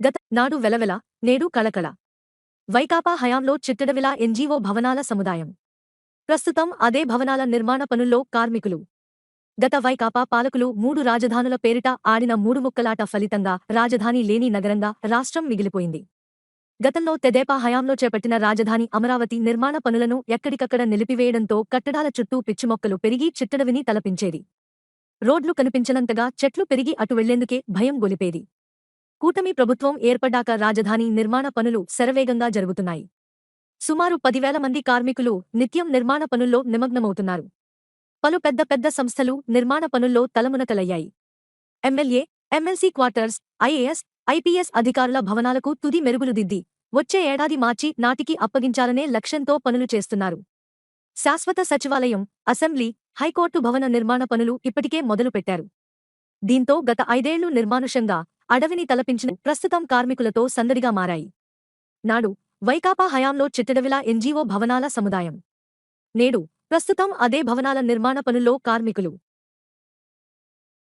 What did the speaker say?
గత నాడు వెలవెల నేడు కళకళ. వైకాపా హయాంలో చిట్టడవిలా ఎన్జీఓ భవనాల సముదాయం. ప్రస్తుతం అదే భవనాల నిర్మాణ పనుల్లో కార్మికులు. గత వైకాపా పాలకులు మూడు రాజధానుల పేరిట ఆడిన మూడు ముక్కలాట ఫలితంగా రాజధాని లేని నగరంగా రాష్ట్రం మిగిలిపోయింది. గతంలో తెదేపా హయాంలో చేపట్టిన రాజధాని అమరావతి నిర్మాణ పనులను ఎక్కడికక్కడ నిలిపివేయడంతో కట్టడాల చుట్టూ పిచ్చిమొక్కలు పెరిగి చిట్టడవిని తలపించేది. రోడ్లు కనిపించనంతగా చెట్లు పెరిగి అటు వెళ్ళేందుకే భయం గొలిపేది. కూటమి ప్రభుత్వం ఏర్పడ్డాక రాజధాని నిర్మాణ పనులు శరవేగంగా జరుగుతున్నాయి. సుమారు పదివేల మంది కార్మికులు నిత్యం నిర్మాణ పనుల్లో నిమగ్నమవుతున్నారు. పలు పెద్ద పెద్ద సంస్థలు నిర్మాణ పనుల్లో తలమునకలయ్యాయి. MLA MLC quarters IAS IPS అధికారుల భవనాలకు తుది మెరుగులు దిద్ది వచ్చే ఏడాది మార్చి నాటికి అప్పగించాలనే లక్ష్యంతో పనులు చేస్తున్నారు. శాశ్వత సచివాలయం అసెంబ్లీ హైకోర్టు భవన నిర్మాణ పనులు ఇప్పటికే మొదలుపెట్టారు. దీంతో గత ఐదేళ్ళు నిర్మానుషంగా అడవిని తలపించిన ప్రస్తుతం కార్మికులతో సందడిగా మారాయి. నాడు వైకాపా హయాంలో చిట్టడవిలా ఎన్జీఓ భవనాల సముదాయం. నేడు ప్రస్తుతం అదే భవనాల నిర్మాణ పనుల్లో కార్మికులు.